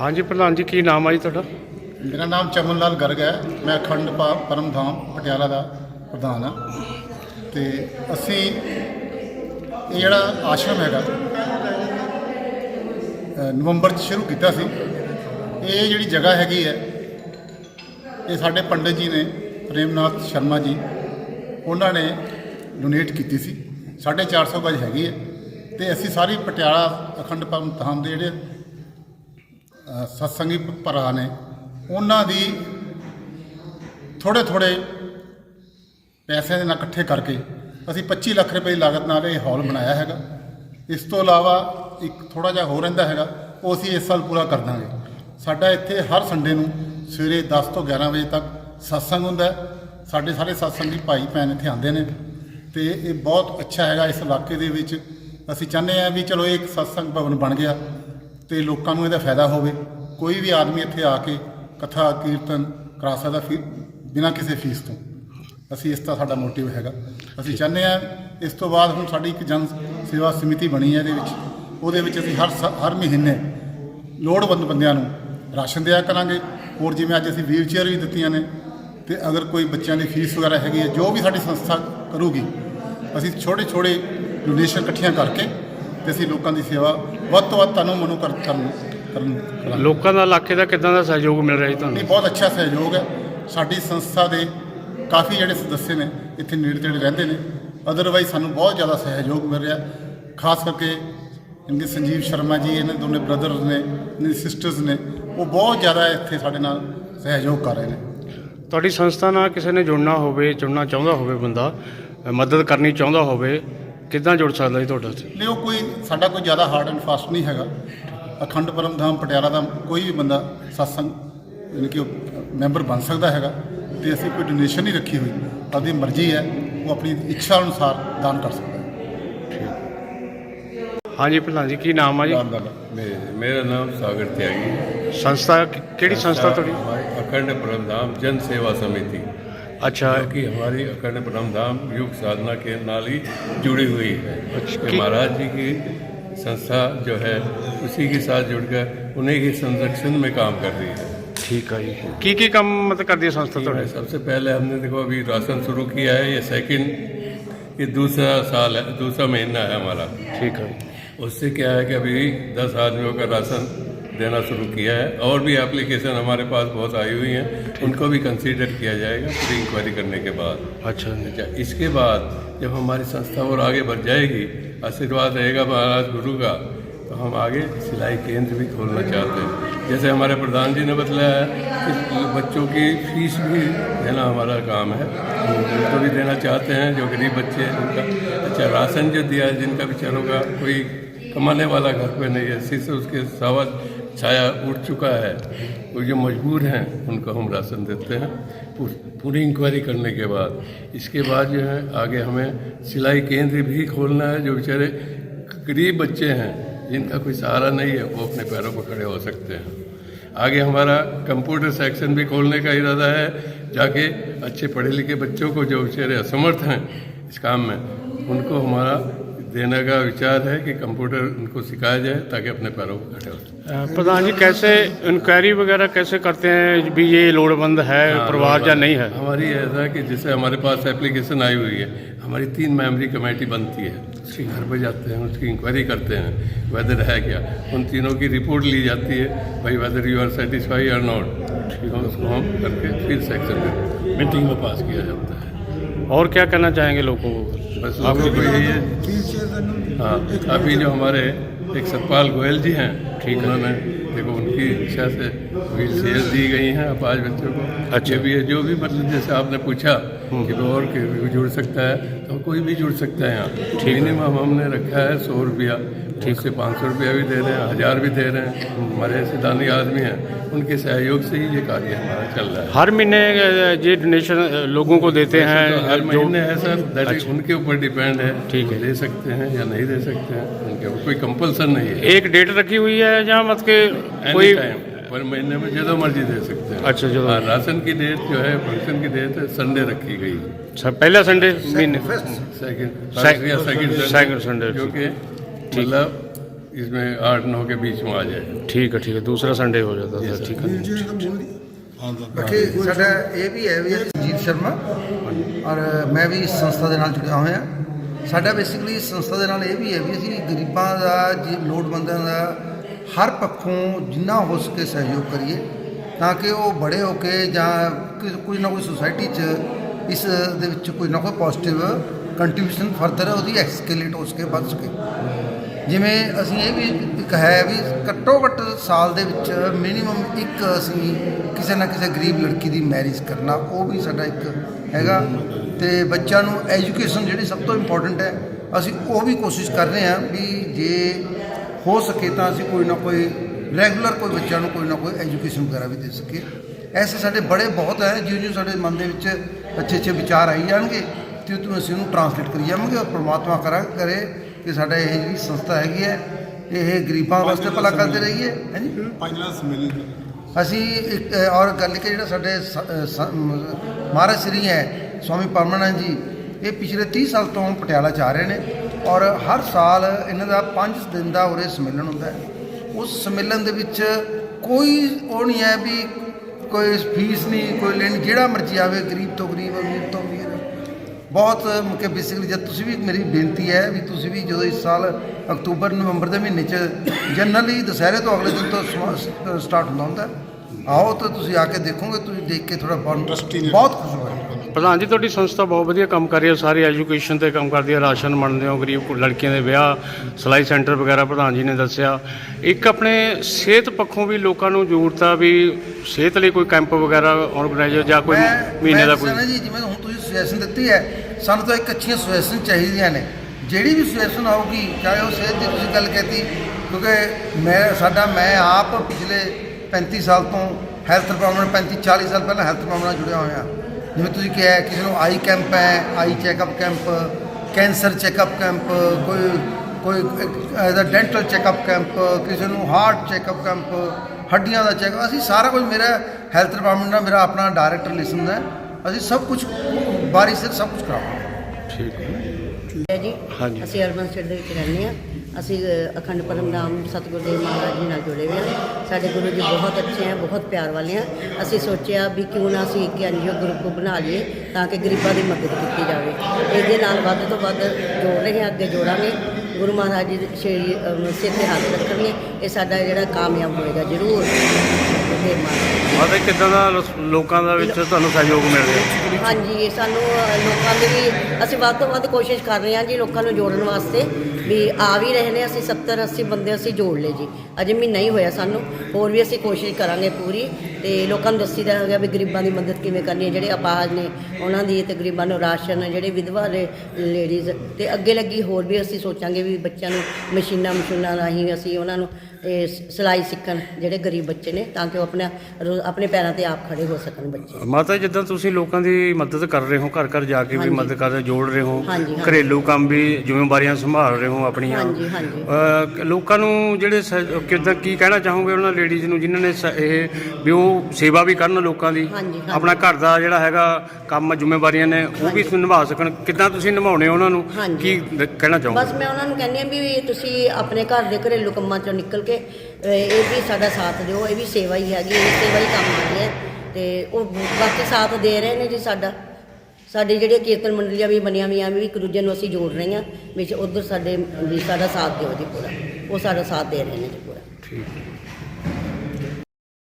ਹਾਂਜੀ ਪ੍ਰਧਾਨ ਜੀ ਕੀ ਨਾਮ ਆ ਜੀ ਤੁਹਾਡਾ? ਮੇਰਾ ਨਾਮ ਚਮਨ ਲਾਲ ਗਰਗ ਹੈ। ਮੈਂ ਅਖੰਡ ਪਾ- ਪਰਮਧਾਮ ਪਟਿਆਲਾ ਦਾ ਪ੍ਰਧਾਨ ਹਾਂ। ਤੇ ਅਸੀਂ ਇਹ ਜਿਹੜਾ ਆਸ਼ਰਮ ਹੈਗਾ ਅ, ਨਵੰਬਰ 'ਚ ਸ਼ੁਰੂ ਕੀਤਾ ਸੀ। ਇਹ ਜਿਹੜੀ ਜਗ੍ਹਾ ਹੈਗੀ ਹੈ ਇਹ ਸਾਡੇ ਪੰਡਿਤ ਜੀ ਨੇ ਪ੍ਰੇਮਨਾਥ ਸ਼ਰਮਾ ਜੀ ਉਹਨਾਂ ਨੇ ਡੋਨੇਟ ਕੀਤੀ ਸੀ। 450 ਗਜ ਹੈਗੀ ਹੈ। ਤੇ ਅਸੀਂ ਸਾਰੀ ਪਟਿਆਲਾ ਅਖੰਡ ਪਰਮਧਾਮ ਦੇ ਜਿਹੜੇ ਸਤਸੰਗੀ ਭਰਾ ਨੇ, ਉਹਨਾਂ ਦੀ ਥੋੜੇ ਥੋੜੇ ਪੈਸੇ ਦੇ ਨਾਲ ਇਕੱਠੇ ਕਰਕੇ ਅਸੀਂ 25 ਲੱਖ ਰੁਪਏ ਦੀ ਲਾਗਤ ਨਾਲ ਇਹ ਹਾਲ ਬਣਾਇਆ ਹੈਗਾ। ਇਸ ਤੋਂ ਇਲਾਵਾ ਇੱਕ ਥੋੜਾ ਜਿਹਾ ਹੋਰ ਰਹਿੰਦਾ ਹੈਗਾ, ਉਹ ਅਸੀਂ ਇਸ ਸਾਲ ਪੂਰਾ ਕਰ ਦਾਂਗੇ। ਸਾਡਾ ਇੱਥੇ ਹਰ ਸੰਡੇ ਨੂੰ ਸਵੇਰੇ 10 ਤੋਂ 11 ਵਜੇ ਤੱਕ ਸਤਸੰਗ ਹੁੰਦਾ ਸਾਡੇ ਸਾਰੇ ਸਤਸੰਗੀ ਭਾਈ ਭੈਣ ਇੱਥੇ ਆਉਂਦੇ ਨੇ ਤੇ ਇਹ ਬਹੁਤ ਅੱਛਾ ਹੈਗਾ, ਇਸ ਇਲਾਕੇ ਦੇ ਵਿੱਚ। ਅਸੀਂ ਚਾਹੁੰਦੇ ਹਾਂ ਵੀ ਚਲੋ ਇਹ ਇੱਕ ਸਤਸੰਗ ਭਵਨ ਬਣ ਗਿਆ। ਤੇ ਲੋਕਾਂ ਨੂੰ ਇਹਦਾ ਫਾਇਦਾ ਹੋਵੇ। ਕੋਈ ਵੀ ਆਦਮੀ ਇੱਥੇ ਆ ਕੇ ਕਥਾ, ਕੀਰਤਨ ਕਰਾ ਸਕਦਾ ਫੀ ਬਿਨਾਂ ਕਿਸੇ ਫੀਸ ਤੋਂ। ਅਸੀਂ ਇਸ ਦਾ ਸਾਡਾ ਮੋਟਿਵ ਹੈਗਾ। ਅਸੀਂ ਚਾਹੁੰਦੇ ਹਾਂ ਇਸ ਤੋਂ ਬਾਅਦ ਹੁਣ ਸਾਡੀ ਇੱਕ ਜਨ ਸੇਵਾ ਸਮਿਤੀ ਬਣੀ ਹੈ ਇਹਦੇ ਵਿੱਚ। ਉਹਦੇ ਵਿੱਚ ਅਸੀਂ ਹਰ ਸ- ਹਰ ਮਹੀਨੇ ਲੋੜਵੰਦ ਬੰਦਿਆਂ ਨੂੰ ਰਾਸ਼ਨ ਦਿਆ ਕਰਾਂਗੇ। ਹੋਰ ਜਿਵੇਂ ਅੱਜ ਅਸੀਂ ਵੀਲ ਚੇਅਰ ਵੀ ਦਿੱਤੀਆਂ ਨੇ ਤੇ ਅਗਰ ਕੋਈ ਬੱਚਿਆਂ ਦੀ ਫੀਸ ਵਗੈਰਾ ਹੈਗੀ ਹੈ, ਜੋ ਵੀ ਸਾਡੀ ਸੰਸਥਾ ਕਰੂਗੀ, ਅਸੀਂ ਛੋਟੇ ਛੋਟੇ ਡੋਨੇਸ਼ਨ ਇਕੱਠੀਆਂ ਕਰਕੇ ਤੇ ਅਸੀਂ ਲੋਕਾਂ ਦੀ ਸੇਵਾ ਵੱਧ ਤੋਂ ਵੱਧ ਤਨੋਂ ਮਨੋਂ ਕਰ ਕਰਨ ਕਰਨ ਲੋਕਾਂ ਦਾ ਇਲਾਕੇ ਦਾ ਕਿਦਾਂ ਦਾ ਸਹਿਯੋਗ ਮਿਲ ਰਿਹਾ ਜੀ ਨਹੀਂ ਤੁਹਾਨੂੰ ਬਹੁਤ ਅੱਛਾ ਸਹਿਯੋਗ ਹੈ। ਸਾਡੀ ਸੰਸਥਾ ਦੇ ਕਾਫੀ ਜਿਹੜੇ ਸਦੱਸਿਆ ਨੇ ਇੱਥੇ ਨੇੜੇ ਤੇੜੇ ਰਹਿੰਦੇ ਨੇ। ਅਦਰਵਾਈਜ਼ ਸਾਨੂੰ ਬਹੁਤ ਜ਼ਿਆਦਾ ਸਹਿਯੋਗ ਮਿਲ ਰਿਹਾ। ਖਾਸ ਕਰਕੇ ਇਨਕੇ ਸੰਜੀਵ ਸ਼ਰਮਾ ਜੀ ਇਹਨਾਂ ਦੋਨੇ ਬ੍ਰਦਰਸ ਨੇ ਇਹਨਾਂ ਸਿਸਟਰਸ ਨੇ ਉਹ ਬਹੁਤ ਜ਼ਿਆਦਾ ਇੱਥੇ ਸਾਡੇ ਨਾਲ ਸਹਿਯੋਗ ਕਰ ਰਹੇ ਨੇ। ਤੁਹਾਡੀ ਸੰਸਥਾ ਨਾਲ ਕਿਸੇ ਨੇ ਜੁੜਨਾ ਹੋਵੇ ਜੁੜਨਾ ਚਾਹੁੰਦਾ ਹੋਵੇ ਬੰਦਾ ਮਦਦ ਕਰਨੀ ਚਾਹੁੰਦਾ ਹੋਵੇ ਕਿੱਦਾਂ ਜੁੜ ਸਕਦਾ ਜੀ ਤੁਹਾਡਾ ਇੱਥੇ? ਨਹੀਂ ਉਹ ਕੋਈ ਸਾਡਾ ਕੋਈ ਜ਼ਿਆਦਾ ਹਾਰਡ ਐਂਡ ਫਾਸਟ ਨਹੀਂ ਹੈਗਾ। ਅਖੰਡ ਪਰਮ ਧਾਮ ਪਟਿਆਲਾ ਦਾ ਕੋਈ ਵੀ ਬੰਦਾ ਸਤਸੰਗ ਯਾਨੀ ਕਿ ਉਹ ਮੈਂਬਰ ਬਣ ਸਕਦਾ ਹੈਗਾ ਤੇ ਅਸੀਂ ਕੋਈ ਡੋਨੇਸ਼ਨ ਨਹੀਂ ਰੱਖੀ ਹੋਈ। ਆਪਣੀ ਮਰਜ਼ੀ ਹੈ ਉਹ ਆਪਣੀ ਇੱਛਾ ਅਨੁਸਾਰ ਦਾਨ ਕਰ ਸਕਦਾ ਹੈ। ਹਾਂਜੀ ਪ੍ਰਧਾਨ ਜੀ ਕੀ ਨਾਮ ਆ ਜੀ? ਮੇਰਾ ਨਾਮ ਸਾਗਰ ਤਿਆਗੀ। ਸੰਸਥਾ ਕਿਹੜੀ ਸੰਸਥਾ ਤੁਹਾਡੀ? ਅਖੰਡ ਪ੍ਰਧਾਮ ਜਨ ਸੇਵਾ ਸਮਿਤੀ। अच्छा। कि हमारी अखंड ब्रह्म धाम योग साधना के नाल ही जुड़ी हुई है। अच्छा। महाराज जी की संस्था जो है उसी के साथ जुड़कर उन्हीं के संरक्षण में काम कर रही है। ठीक है की की काम मतलब कर दिया संस्था थोड़े? सबसे पहले हमने देखो अभी राशन शुरू किया है ये सेकंड ये दूसरा साल है दूसरा महीना है हमारा। ठीक है। उससे क्या है कि अभी दस आदमियों का राशन देना शुरू किया है। और भी एप्लीकेशन हमारे पास बहुत आई हुई हैं। उनको भी कंसीडर किया जाएगा पूरी इंक्वायरी करने के बाद। अच्छा। अच्छा इसके बाद जब हमारी संस्था और आगे बढ़ जाएगी आशीर्वाद रहेगा महाराज गुरु का तो हम आगे सिलाई केंद्र भी खोलना चाहते हैं। जैसे हमारे प्रधान जी ने बताया है कि बच्चों की फ़ीस भी देना हमारा काम है। उनको भी देना चाहते हैं जो गरीब बच्चे हैं उनका। अच्छा राशन जो दिया है जिनका बेचारों का कोई कमाने वाला घर पे नहीं है सिर्फ़ उसके सावध छाया उठ चुका है। वो जो मजबूर हैं, उनको हम राशन देते हैं। पूरी इंक्वायरी करने के बाद। इसके बाद जो है, आगे हमें सिलाई केंद्र भी खोलना है, जो बेचारे गरीब बच्चे हैं, जिनका कोई सहारा नहीं है, वो अपने पैरों पर खड़े हो सकते हैं। आगे हमारा कंप्यूटर सेक्शन भी खोलने का इरादा है, जाके अच्छे पढ़े लिखे बच्चों को जो बेचारे असमर्थ हैं इस काम में, उनको हमारा देने का विचार है कि कंप्यूटर उनको सिखाया जाए ताकि अपने पैरों पर खड़े हो प्रधान जी कैसे इंक्वायरी वगैरह कैसे करते हैं? भी ये लोड़वंद है परिवार या नहीं है? हमारी ऐसा है कि जैसे हमारे पास एप्लीकेशन आई हुई है हमारी तीन मेमोरी कमेटी बनती है। उसके घर पर जाते हैं उसकी इंक्वायरी करते हैं वेदर है क्या। उन तीनों की रिपोर्ट ली जाती है भाई whether you are satisfy or not उसको हम करके फिर सेक्शन में मीटिंग में पास किया जाता है। और क्या कहना चाहेंगे लोगों को? बस लोग को यही है। हाँ अभी जो हमारे एक सतपाल गोयल जी हैं ठीक उन्होंने देखो उनकी इच्छा से व्हील चेयर दी गई हैं। अपाज बच्चों को अच्छे। भी है जो भी मतलब जैसे आपने पूछा कि और के भी जुड़ सकता है तो कोई भी जुड़ सकता है यहाँ। मिनिमम हमने रखा है सौ रुपया। ठीक से पाँच सौ रुपया भी दे रहे हैं हज़ार भी दे रहे हैं। हमारे ऐसे दानी आदमी हैं उनके सहयोग से ही ये कार्य हमारा चल रहा है। हर महीने ये डोनेशन लोगों को देते हैं तो हर महीने है सर दैट इज़ उनके ऊपर डिपेंड है ठीक है। दे सकते हैं या नहीं दे सकते हैं उनके ऊपर कोई कंपल्सन नहीं है। एक डेट रखी हुई है जहाँ मत के कोई पर महीने में जो मर्ज़ी दे सकते हैं। अच्छा, जो- हाँ, राशन की डेट जो है फ़ंक्शन की डेट है संडे रखी गई। अच्छा, पहला संडे महीने सेकंड सेकंड Sunday, जो कि मतलब इसमें आठ नौ के बीच में आ जाए ਠੀਕ ਹੈ ਠੀਕ ਹੈ ਦੂਸਰਾ ਸੰਡੇ ਹੋ ਜਾਂਦਾ ਸਰ ਠੀਕ ਹੈ ਬਾਕੀ ਸਾਡਾ ਇਹ ਵੀ ਹੈ ਵੀ ਅਸੀਂ ਜੀਤ ਸ਼ਰਮਾ ਔਰ ਮੈਂ ਵੀ ਇਸ ਸੰਸਥਾ ਦੇ ਨਾਲ ਜੁੜਿਆ ਹੋਇਆ ਸਾਡਾ ਬੇਸਿਕਲੀ ਇਸ ਸੰਸਥਾ ਦੇ ਨਾਲ ਇਹ ਵੀ ਹੈ ਵੀ ਅਸੀਂ ਗਰੀਬਾਂ ਦਾ ਜੀ ਲੋੜਵੰਦਾਂ ਦਾ ਹਰ ਪੱਖੋਂ ਜਿੰਨਾ ਹੋ ਸਕੇ ਸਹਿਯੋਗ ਕਰੀਏ ਤਾਂ ਕਿ ਉਹ ਬੜੇ ਹੋ ਕੇ ਜਾਂ ਕਿ- ਕੋਈ ਨਾ ਕੋਈ ਸੁਸਾਇਟੀ 'ਚ ਇਸ ਦੇ ਵਿੱਚ ਕੋਈ ਨਾ ਕੋਈ ਪੋਜ਼ਿਟਿਵ ਕੰਟਰੀਬਿਊਸ਼ਨ ਫਰਦਰ ਉਹਦੀ ਐਕਸਕੇਲੇਟ ਹੋ ਸਕੇ ਵੱਧ ਸਕੇ ਜਿਵੇਂ ਅਸੀਂ ਇਹ ਵੀ ਇੱਕ ਹੈ ਵੀ ਘੱਟੋ ਘੱਟ ਸਾਲ ਦੇ ਵਿੱਚ ਮਿਨੀਮਮ ਇੱਕ ਅਸੀਂ ਕਿਸੇ ਨਾ ਕਿਸੇ ਗਰੀਬ ਲੜਕੀ ਦੀ ਮੈਰਿਜ ਕਰਨਾ, ਉਹ ਵੀ ਸਾਡਾ ਇੱਕ ਹੈਗਾ। ਤੇ ਬੱਚਿਆਂ ਨੂੰ ਐਜੂਕੇਸ਼ਨ ਜਿਹੜੀ ਸਭ ਤੋਂ ਇੰਪੋਰਟੈਂਟ ਹੈ, ਅਸੀਂ ਉਹ ਵੀ ਕੋਸ਼ਿਸ਼ ਕਰ ਰਹੇ ਹਾਂ ਵੀ ਜੇ ਹੋ ਸਕੇ ਤਾਂ ਅਸੀਂ ਕੋਈ ਨਾ ਕੋਈ ਰੈਗੂਲਰ ਕੋਈ ਬੱਚਿਆਂ ਨੂੰ ਕੋਈ ਨਾ ਕੋਈ ਐਜੂਕੇਸ਼ਨ ਵਗੈਰਾ ਵੀ ਦੇ ਸਕੀਏ। ਐਸੇ ਸਾਡੇ ਬੜੇ ਬਹੁਤ ਹੈ, ਜਿਉਂ ਜਿਉਂ ਸਾਡੇ ਮਨ ਦੇ ਵਿੱਚ ਅੱਛੇ ਅੱਛੇ ਵਿਚਾਰ ਆਈ ਜਾਣਗੇ ਤੇ ਤੂੰ ਅਸੀਂ ਉਹਨੂੰ ਟਰਾਂਸਲੇਟ ਕਰੀ ਜਾਵਾਂਗੇ ਔਰ ਪ੍ਰਮਾਤਮਾ ਕਰਾ ਕਰੇ ਕਿ ਸਾਡਾ ਇਹ ਜਿਹੜੀ ਸੰਸਥਾ ਹੈਗੀ ਹੈ ਇਹ ਗਰੀਬਾਂ ਵਾਸਤੇ ਭਲਾ ਕਰਦੇ ਰਹੀਏ ਹਾਂਜੀ ਪੰਜਲਾ ਸਮੇਲਨ ਅਸੀਂ ਇੱਕ ਔਰ ਗੱਲ ਕਿ ਜਿਹੜਾ ਸਾਡੇ ਮਹਾਰਾਜ ਸ੍ਰੀ ਹੈ ਸਵਾਮੀ ਪਰਮਾਨੰਦ ਜੀ ਇਹ ਪਿਛਲੇ 30 ਸਾਲ ਤੋਂ ਪਟਿਆਲਾ ਚ ਆ ਰਹੇ ਨੇ ਔਰ ਹਰ ਸਾਲ ਇਹਨਾਂ ਦਾ 5 ਦਿਨ ਦਾ ਉਰੇ ਸੰਮੇਲਨ ਹੁੰਦਾ ਹੈ। ਉਸ ਸੰਮੇਲਨ ਦੇ ਵਿੱਚ ਕੋਈ ਉਹ ਨਹੀਂ ਹੈ ਵੀ ਕੋਈ ਫੀਸ ਨਹੀਂ ਕੋਈ ਲੈਣੀ ਜਿਹੜਾ ਮਰਜ਼ੀ ਆਵੇ ਗਰੀਬ ਤੋਂ ਗਰੀਬ ਅਮੀਰ ਤੋਂ ਅਮੀਰ ਬਹੁਤ ਕਿ ਬੇਸਿਕਲੀ ਜਦ ਤੁਸੀਂ ਵੀ ਮੇਰੀ ਬੇਨਤੀ ਹੈ ਵੀ ਤੁਸੀਂ ਵੀ ਜਦੋਂ ਇਸ ਸਾਲ ਅਕਤੂਬਰ ਨਵੰਬਰ ਦੇ ਮਹੀਨੇ 'ਚ ਜਨਰਲੀ ਦੁਸਹਿਰੇ ਤੋਂ ਅਗਲੇ ਦਿਨ ਤੋਂ ਸਟਾਰਟ ਹੁੰਦਾ ਹੁੰਦਾ ਹੈ। ਆਓ ਤਾਂ ਤੁਸੀਂ ਆ ਕੇ ਦੇਖੋਗੇ ਤੁਸੀਂ ਦੇਖ ਕੇ ਥੋੜਾ। ਬਹੁਤ ਖੁਸ਼ ਹੋਵੋਗੇ ਪ੍ਰਧਾਨ ਜੀ ਤੁਹਾਡੀ ਸੰਸਥਾ ਬਹੁਤ ਵਧੀਆ ਕੰਮ ਕਰ ਰਹੀ ਹੈ ਸਾਰੀ ਐਜੂਕੇਸ਼ਨ ਤੇ ਕੰਮ ਕਰਦੀ ਹੈ ਰਾਸ਼ਨ ਵੰਡਦੇ ਹੋ ਗਰੀਬ ਲੜਕੀਆਂ ਦੇ ਵਿਆਹ ਸਿਲਾਈ ਸੈਂਟਰ ਵਗੈਰਾ ਪ੍ਰਧਾਨ ਜੀ ਨੇ ਦੱਸਿਆ ਇੱਕ ਆਪਣੇ ਸਿਹਤ ਪੱਖੋਂ ਵੀ ਲੋਕਾਂ ਨੂੰ ਜ਼ਰੂਰਤ ਆ ਵੀ ਸਿਹਤ ਲਈ ਕੋਈ ਕੈਂਪ ਵਗੈਰਾ ਆਰਗੇਨਾਈਜ਼ਰ ਜਾਂ ਕੋਈ ਮਹੀਨੇ ਦਾ ਕੋਈ ਜੀ ਜਿਵੇਂ ਹੁਣ ਤੁਸੀਂ ਸੁਜੈਸ਼ਨ ਦਿੱਤੀ ਹੈ ਸਾਨੂੰ ਤਾਂ ਇੱਕ ਅੱਛੀਆਂ ਸੁਜੈਸ਼ਨ ਚਾਹੀਦੀਆਂ ਨੇ। ਜਿਹੜੀ ਵੀ ਸੁਜੈਸ਼ਨ ਆਊਗੀ, ਚਾਹੇ ਉਹ ਸਿਹਤ ਦੀ ਤੁਸੀਂ ਗੱਲ ਕਹਿਤੀ, ਕਿਉਂਕਿ ਮੈਂ, ਸਾਡਾ, ਮੈਂ ਆਪ ਪਿਛਲੇ 35 ਸਾਲ ਤੋਂ ਹੈਲਥ ਡਿਪਾਰਟਮੈਂਟ 35 40 ਸਾਲ ਪਹਿਲਾਂ ਹੈਲਥ ਡਿਪਾਰਟਮੈਂਟ ਨਾਲ ਜੁੜਿਆ ਹੋਇਆ। ਜਿਵੇਂ ਤੁਸੀਂ ਕਿਹਾ, ਕਿਸੇ ਨੂੰ ਆਈ ਕੈਂਪ ਹੈ eye checkup camp cancer checkup camp ਕੋਈ ਕੋਈ, ਇਹਦਾ ਡੈਂਟਲ ਚੈੱਕਅਪ ਕੈਂਪ ਕਿਸੇ ਨੂੰ ਹਾਰਟ ਚੈੱਕਅਪ ਕੈਂਪ ਹੱਡੀਆਂ ਦਾ ਚੈੱਕ ਅਸੀਂ ਸਾਰਾ ਕੁਝ ਮੇਰਾ ਹੈਲਥ ਡਿਪਾਰਟਮੈਂਟ ਨਾਲ ਮੇਰਾ ਆਪਣਾ ਡਾਇਰੈਕਟਰ ਲਿਸਨ ਹੈ। ਅਸੀਂ ਸਭ ਕੁਝ ਬਾਰੀ ਸਿਰ ਸਭ ਕੁਝ ਕਰਾਵਾਂਗੇ। ਠੀਕ ਹੈ ਹੈ ਜੀ ਹਾਂਜੀ। ਅਸੀਂ ਅਰਬਨ ਸਟੇਟ ਦੇ ਵਿੱਚ ਰਹਿੰਦੇ ਹਾਂ। ਅਸੀਂ ਅ, ਅਖੰਡ ਪਰਮ ਨਾਮ ਸਤਿਗੁਰੂ ਦੇਵ ਮਹਾਰਾਜ ਜੀ ਨਾਲ ਜੁੜੇ ਹੋਏ ਹਾਂ। ਸਾਡੇ ਗੁਰੂ ਜੀ ਬਹੁਤ ਅੱਛੇ ਹੈ ਬਹੁਤ ਪਿਆਰ ਵਾਲੇ ਹੈ। ਅਸੀਂ ਸੋਚਿਆ ਵੀ ਕਿਉਂ ਨਾ ਅਸੀਂ ਇੱਕ ਐਨਜੀਓ ਗਰੁੱਪ ਬਣਾ ਲਈਏ ਤਾਂ ਕਿ ਗਰੀਬਾਂ ਦੀ ਮਦਦ ਕੀਤੀ ਜਾਵੇ। ਇਹਦੇ ਨਾਲ ਵੱਧ ਤੋਂ ਵੱਧ ਜੋੜ ਰਹੇ ਹਾਂ ਅੱਗੇ ਜੋੜਾਂਗੇ। ਗੁਰੂ ਮਹਾਰਾਜ ਜੀ ਦੇ ਸ਼੍ਰੀ ਅ, ਸਿਰ ਤੇ ਹੱਥ ਰੱਖਣਗੇ। ਇਹ ਸਾਡਾ ਜਿਹੜਾ ਕਾਮਯਾਬ ਹੋਏਗਾ ਜ਼ਰੂਰ। ਦੇਵ ਮਹਾਰਾਜ ਕਿੱਦਾਂ ਦਾ ਲੋ- ਲੋਕਾਂ ਦਾ ਵਿੱਚ ਤੁਹਾਨੂੰ ਸਹਿਯੋਗ ਮਿਲ ਰਿਹਾ? ਹਾਂਜੀ ਸਾਨੂੰ ਅ, ਲੋਕਾਂ ਦੇ ਵੀ ਅਸੀਂ ਵੱਧ ਤੋਂ ਵੱਧ ਕੋਸ਼ਿਸ਼ ਕਰ ਰਹੇ ਹਾਂ ਜੀ ਲੋਕਾਂ ਨੂੰ ਜੋੜਨ ਵਾਸਤੇ ਵੀ ਆ ਵੀ ਰਹੇ ਨੇ ਅਸੀਂ 70 80 ਬੰਦੇ ਅਸੀਂ ਜੋੜ ਲਏ ਜੀ। ਅਜੇ ਮਹੀਨਾ ਹੀ ਹੋਇਆ ਸਾਨੂੰ। ਹੋਰ ਵੀ ਅਸੀਂ ਕੋਸ਼ਿਸ਼ ਕਰਾਂਗੇ ਪੂਰੀ ਤੇ ਲੋਕਾਂ ਨੂੰ ਦੱਸੀਦਾ ਹੈਗਾ ਵੀ ਗਰੀਬਾਂ ਦੀ ਮਦਦ ਕਿਵੇਂ ਕਰਨੀ ਹੈ ਜਿਹੜੇ ਅਪਾਹਜ ਨੇ ਉਹਨਾਂ ਦੀ ਤੇ ਗਰੀਬਾਂ ਨੂੰ ਰਾਸ਼ਨ ਜਿਹੜੇ ਵਿਧਵਾ ਦੇ ਲੇਡੀਜ਼ ਤੇ ਅੱਗੇ ਲੱਗੀ ਹੋਰ ਵੀ ਅਸੀਂ ਸੋਚਾਂਗੇ ਵੀ ਬੱਚਿਆਂ ਨੂੰ ਮਸ਼ੀਨਾਂ ਮਸ਼ੀਨਾਂ ਰਾਹੀਂ ਅਸੀਂ ਉਹਨਾਂ ਨੂੰ ਇਹ ਸਿਲਾਈ ਸਿੱਖਣ ਜਿਹੜੇ ਗਰੀਬ ਬੱਚੇ ਨੇ ਤਾਂ ਕਿ ਉਹ ਆਪਣਾ ਰੋ- ਆਪਣੇ ਪੈਰਾਂ ਤੇ ਆਪ ਖੜੇ ਹੋ ਸਕਣ ਬੱਚੇ ਮਾਤਾ ਜਿੱਦਾਂ ਤੁਸੀਂ ਲੋਕਾਂ ਦੀ ਮਦਦ ਕਰ ਰਹੇ ਹੋ ਘਰ ਘਰ ਜਾ ਕੇ ਵੀ ਹਾਂਜੀ। ਮਦਦ ਕਰ ਰਹੇ ਜੋੜ ਰਹੇ ਹੋ ਹਾਂਜੀ, ਹਾਂਜੀ। ਘਰੇਲੂ ਕੰਮ ਵੀ ਜ਼ਿੰਮੇਵਾਰੀਆਂ ਸੰਭਾਲ ਰਹੇ ਹੋ ਆਪਣੀਆਂ ਹਾਂਜੀ, ਹਾਂਜੀ। ਅਹ, ਲੋਕਾਂ ਨੂੰ ਜਿਹੜੇ ਕਿੱਦਾਂ ਕੀ ਕਹਿਣਾ ਚਾਹੋਗੇ ਉਹਨਾਂ ਲੇਡੀਜ਼ ਨੂੰ ਜਿਨ੍ਹਾਂ ਨੇ ਸ- ਇਹ ਵੀ ਉਹ ਸੇਵਾ ਵੀ ਕਰਨ ਲੋਕਾਂ ਦੀ ਹਾਂਜੀ, ਹਾਂਜੀ। ਆਪਣਾ ਘਰ ਦਾ ਜਿਹੜਾ ਹੈਗਾ ਕੰਮ ਜ਼ਿੰਮੇਵਾਰੀਆਂ ਨੇ ਉਹ ਵੀ ਨਿਭਾ ਸਕਣ। ਕਿੱਦਾਂ ਤੁਸੀਂ ਨਿਭਾਉਣੇ ਹੋ ਉਹਨਾਂ ਨੂੰ? ਹਾਂਜੀ। ਕੀ ਦ- ਕਹਿਣਾ ਚਾਹੋਗੇ? ਬਸ ਮੈਂ ਉਹਨਾਂ ਨੂੰ ਕਹਿੰਦੀ ਹਾਂ ਵੀ ਤੁਸੀਂ ਆਪਣੇ ਘਰ ਦੇ ਘਰੇਲੂ ਕੰਮਾਂ ਚੋਂ ਨਿਕਲ ਕੇ ਅਹ, ਇਹ ਵੀ ਸਾਡਾ ਸਾਥ ਦਿਓ ਇਹ ਵੀ ਸੇਵਾ ਹੀ ਹੈਗੀ ਇਹ ਸੇਵਾ ਹੀ ਕੰਮ ਆਉਂਦੀ ਹੈ। ਤੇ ਉਹ ਬਾਕੀ ਸਾਥ ਦੇ ਰਹੇ ਨੇ ਜੀ ਸਾਡਾ। ਸਾਡੀ ਜਿਹੜੀਆਂ ਕੀਰਤਨ ਮੰਡਲੀਆਂ ਵੀ ਬਣੀਆਂ ਹੋਈਆਂ ਵੀ ਇੱਕ ਦੂਜੇ ਨੂੰ ਅਸੀਂ ਜੋੜ ਰਹੇ ਹਾਂ ਵਿੱਚ ਉਧਰ ਸਾਡੇ ਵੀ ਸਾਡਾ ਸਾਥ ਦਿਓ ਜੀ ਪੂਰਾ। ਉਹ ਸਾਡਾ ਸਾਥ ਦੇ ਰਹੇ ਨੇ ਜੀ ਪੂਰਾ। ਠੀਕ।